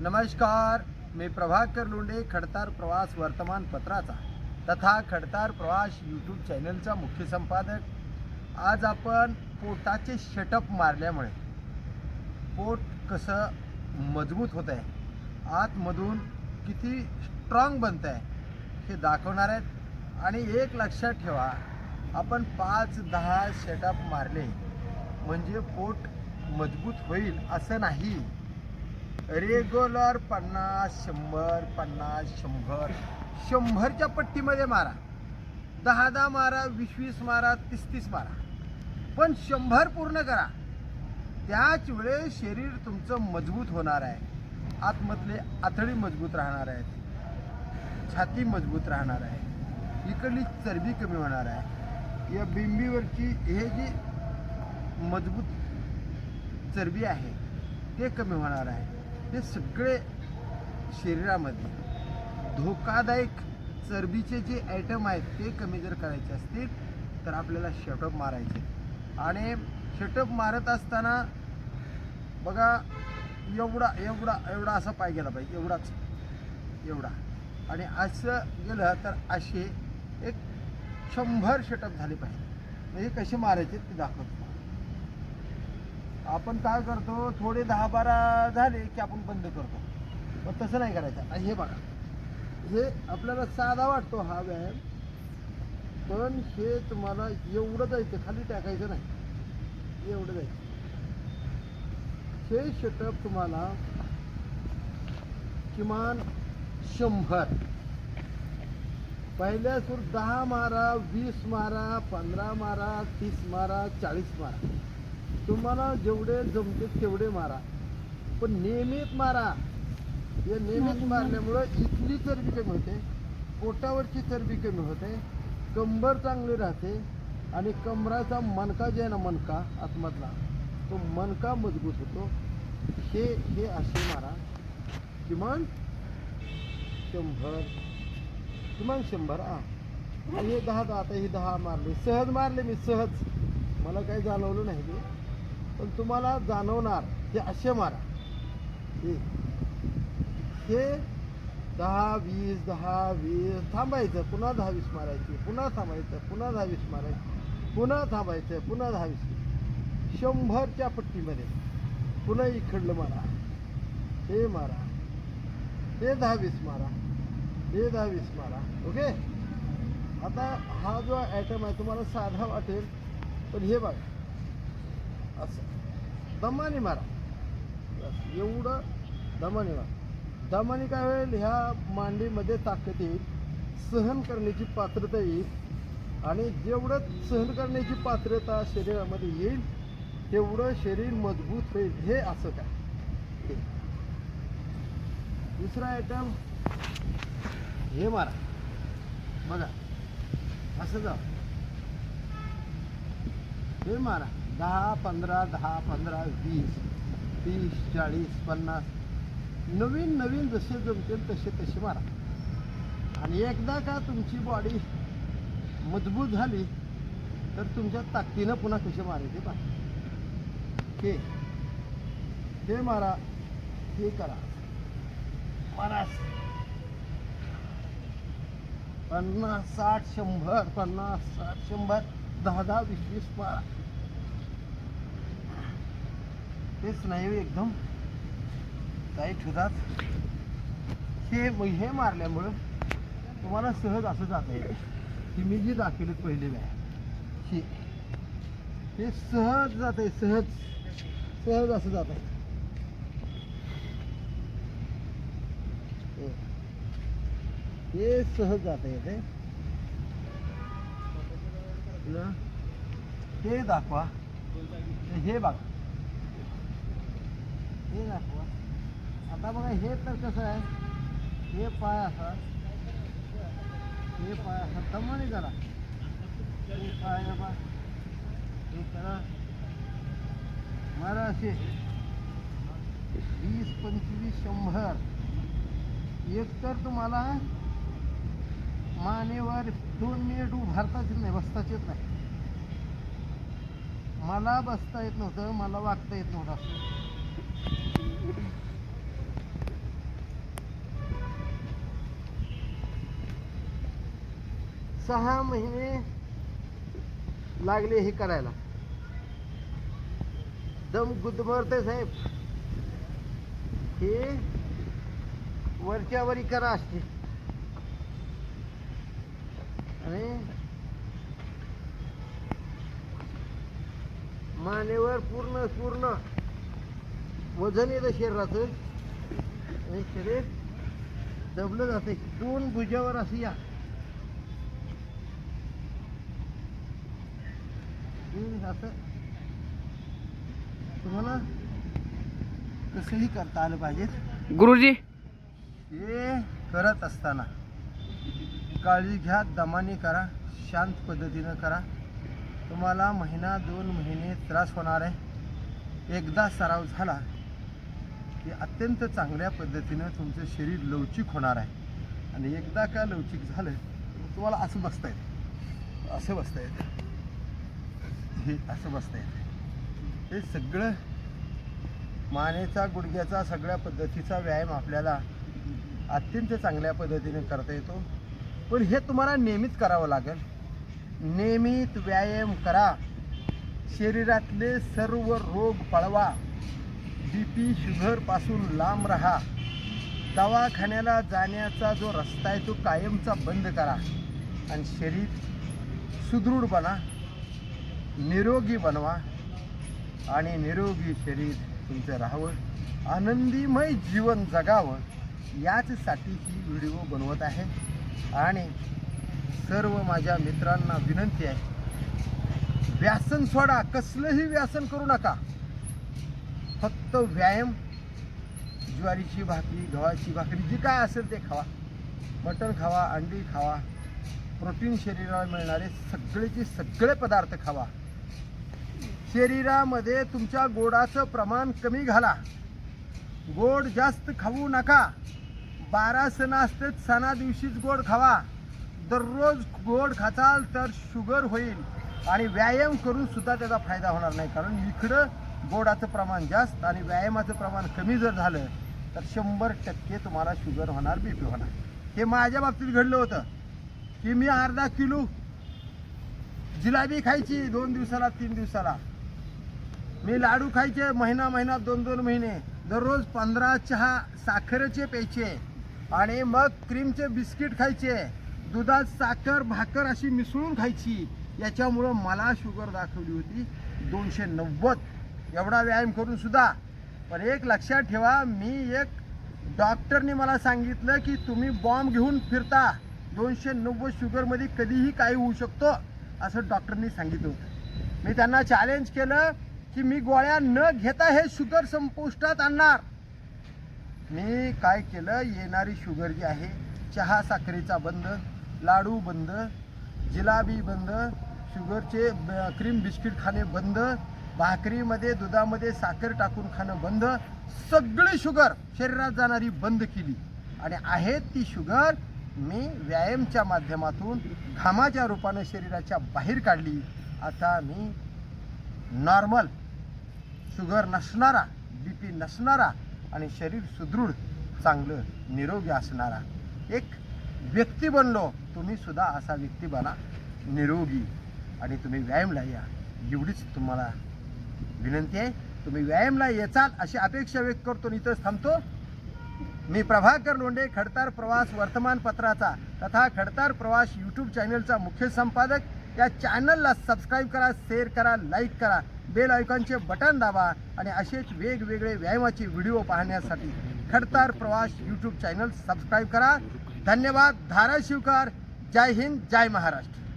नमस्कार मी प्रभाकर लोंढे खडतार प्रवास वर्तमानपत्राचा तथा खडतार प्रवास यूट्यूब चॅनलचा मुख्य संपादक. आज आपण पोटाचे शटअप मारल्यामुळे पोट कसं मजबूत होत आहे आतमधून किती स्ट्रॉंग बनतं आहे हे दाखवणार आहेत. आणि एक लक्षात ठेवा आपण पाच दहा शटअप मारले म्हणजे पोट मजबूत होईल असं नाही. रेग्युलर पन्नास शंभर पन्नास शंभर. शंभरच्या पट्टीमध्ये मारा. दहा दहा मारा वीस वीस मारा तीस तीस मारा. पण शंभर पूर्ण करा. त्याच वेळेस शरीर तुमचं मजबूत होणार आहे. आतमधले आतडी मजबूत राहणार आहेत. छाती मजबूत राहणार आहे. इकडली चरबी कमी होणार आहे. या बिंबीवरची हे जी मजबूत चरबी आहे ते कमी होणार आहे. हे सगळे शरीरामध्ये धोकादायक चरबीचे जे आयटम आहेत ते कमी जर करायचे असतील तर आपल्याला शटअप मारायचे. आणि शटअप मारत असताना बघा एवढा एवढा एवढा असा पाय गेला पाहिजे एवढाच एवढा. आणि असं गेलं तर असे एक शंभर शटअप झाले पाहिजे. म्हणजे कसे मारायचे ते दाखवतो. आपण काय करतो थोडे दहा बारा झाले की आपण बंद करतो. पण तसं नाही करायचं. आणि हे बघा हे आपल्याला साधा वाटतो हा व्यायाम पण हे तुम्हाला एवढं जायचं खाली टाकायचं नाही. एवढं जायचं. हे शटअप तुम्हाला किमान शंभर. पहिल्या सूर दहा मारा वीस मारा पंधरा मारा तीस मारा चाळीस मारा. तुम्हाला जेवढे जमते तेवढे मारा. पण नियमित मारा. हे नियमित मारल्यामुळं इथली चरबी कमी होते पोटावरची चरबी कमी होते कंबर चांगली राहते आणि कमराचा मणका जे आहे ना मणका आतमधला तो मणका मजबूत होतो. हे हे असे मारा. किमान शंभर किमान शंभर आणि हे दहा दहा आता हे दहा मारले. सहज मारले मी सहज. मला काही जाणवलं नाही ते. पण तुम्हाला जाणवणार हे असे मारा. हे. हे दहा वीस दहा वीस थांबायचं पुन्हा दहा वीस मारायची पुन्हा थांबायचं पुन्हा दहा वीस मारायची पुन्हा थांबायचं पुन्हा दहा वीस शंभरच्या पट्टीमध्ये पुन्हा इकडलं मारा. हे मारा. हे दहा वीस मारा. हे दहा वीस मारा. ओके? आता हा जो ॲटम आहे तुम्हाला साधा वाटेल पण हे बघा. असं. दमाने मारा. बस, एवढं दमाने मारा. दमाने काय होईल ह्या मांडीमध्ये ताकद येईल सहन करण्याची पात्रता येईल आणि जेवढं सहन करण्याची पात्रता शरीरामध्ये येईल तेवढं शरीर मजबूत होईल. हे असं काय? दुसरा आयटम हे मारा. बघा. असं जा. हे मारा. दहा पंधरा दहा पंधरा वीस तीस चाळीस पन्नास. नवीन नवीन जसे जमतील तसे तसे मारा. आणि एकदा का तुमची बॉडी मजबूत झाली तर तुमच्या ताकदीनं पुन्हा कसे मारायचे पहा. हे हे मारा हे करा. मारा पन्नास साठ शंभर पन्नास साठ शंभर दहा दहा वीस वीस मारा. ते स्नायू हो, एकदम. टाईट होतात हे हे मारल्यामुळं तुम्हाला सहज असं जाता येईल. की मी जी दाखवली पहिले व्यायाम ही. हे सहज जात आहे सहज. सहज असं जात आहे हे. सहज जात येते. ना? ते दाखवा. हे बघा. हे दाखवा. आता बघा हे तर कसं आहे? हे पाय असा. हे पाय असा. दमाने करा हे पाय बा हे करा. मारा असे. वीस पंचवीस शंभर. एक तर तुम्हाला मानेवर दोन मिनिट उभारताच येत नाही बसताच येत नाही. मला बसता येत नव्हतं मला वागता येत नव्हतं असं. सहा महिने लागले हे करायला. दम गुदमरते साहेब. हे वरच्या वरी करा असते. आणि मानेवर पूर्ण पूर्ण वजन येतं शरीराचं. आणि शरीर दबलं जाते दोन भुजावर असं या. असं. तुम्हाला कसंही करता आलं पाहिजे. गुरुजी. हे करत असताना काळजी घ्या दमाने करा शांत पद्धतीनं करा. तुम्हाला महिना दोन महिने त्रास होणार आहे. एकदा सराव झाला की अत्यंत चांगल्या पद्धतीनं तुमचं शरीर लवचिक होणार आहे. आणि एकदा का लवचिक झालं तुम्हाला असं बसता येतं. असं बसता येतं. हे असं बसता येतं हे सगळं मानेचा गुडघ्याचा सगळ्या पद्धतीचा व्यायाम आपल्याला अत्यंत चांगल्या पद्धतीने करता येतो. पण हे तुम्हाला नेहमीच करावं लागेल. नियमित व्यायाम करा. शरीरातले सर्व रोग पळवा. बी पी शुगरपासून लांब राहा. दवाखान्याला जाण्याचा जो रस्ता आहे तो कायमचा बंद करा. आणि शरीर सुदृढ बना. निरोगी बनवा आणि निरोगी शरीर तुमचं राहावं. आनंदीमय जीवन जगावं याचसाठी ही व्हिडिओ बनवत आहे. आणि सर्व माझ्या मित्रांना विनंती आहे व्यासन सोडा कसलंही व्यासन करू नका. फक्त व्यायाम ज्वारीची भाकरी गव्हाची भाकरी जी काय असेल ते खावा. मटण खावा अंडी खावा प्रोटीन शरीराला मिळणारे सगळेचे सगळे पदार्थ खावा. शरीरामध्ये तुमच्या गोडाचं प्रमाण कमी घाला. गोड जास्त खाऊ नका. बारा सण असतात सणा दिवशीच गोड खावा. दररोज गोड खाचाल तर शुगर होईल आणि व्यायाम करून सुद्धा त्याचा फायदा होणार नाही. कारण इकडं गोडाचं प्रमाण जास्त आणि व्यायामाचं प्रमाण कमी जर झालं तर शंभर टक्के तुम्हाला शुगर होणार बी पी होणार. हे माझ्या बाबतीत घडलं होतं की मी अर्धा किलो जिलाबी खायची दोन दिवसाला तीन दिवसाला. मी लाडू खायचे महिना महिना दोन दोन महिने. दररोज पंधरा चहा साखरेचे प्यायचे. आणि मग क्रीमचे बिस्किट खायचे. दुधात साखर भाकर अशी मिसळून खायची. याच्यामुळं मला शुगर दाखवली होती. दोनशे नव्वद. एवढा व्यायाम करून सुद्धा. पण एक लक्षात ठेवा मी एक डॉक्टरने मला सांगितलं की तुम्ही बॉम्ब घेऊन फिरता. दोनशे नव्वद शुगरमध्ये कधीही काही होऊ शकतो असं डॉक्टरनी सांगितलं होतं. मी त्यांना चॅलेंज केलं. की मी गोळ्या न घेता हे शुगर संपुष्टात आणणार. मी काय केलं? येणारी शुगर जी आहे चहा साखरेचा बंद लाडू बंद जिलाबी बंद शुगरचे क्रीम बिस्किट खाणे बंद भाकरीमध्ये दुधामध्ये साखर टाकून खाणं बंद सगळी शुगर शरीरात जाणारी बंद केली. आणि आहे ती शुगर मी व्यायामच्या माध्यमातून घामाच्या रूपानं शरीराच्या बाहेर काढली. आता मी नॉर्मल शुगर नसणारा बी पी नसणारा आणि शरीर सुदृढ चांगलं निरोगी असणारा. एक व्यक्ती बनलो तुम्ही सुद्धा असा व्यक्ती बना निरोगी. आणि तुम्ही व्यायामला या. एवढीच तुम्हाला विनंती आहे. तुम्ही व्यायामला येचाल अशी अपेक्षा व्यक्त करतो इथंच थांबतो. मी प्रभाकर लोंढे खडतार प्रवास वर्तमानपत्राचा तथा खडतार प्रवास यूट्यूब चॅनलचा मुख्य संपादक. या चॅनलला सबस्क्राईब करा शेअर करा लाईक करा बेल आयकॉनचे बटन दाबा आणि असेच वेगवेगळे व्यायामाचे व्हिडिओ पाहण्यासाठी खडतार प्रवास यूट्यूब चॅनल सबस्क्राईब करा. धन्यवाद. धाराशिवकर. जय हिंद. जय महाराष्ट्र.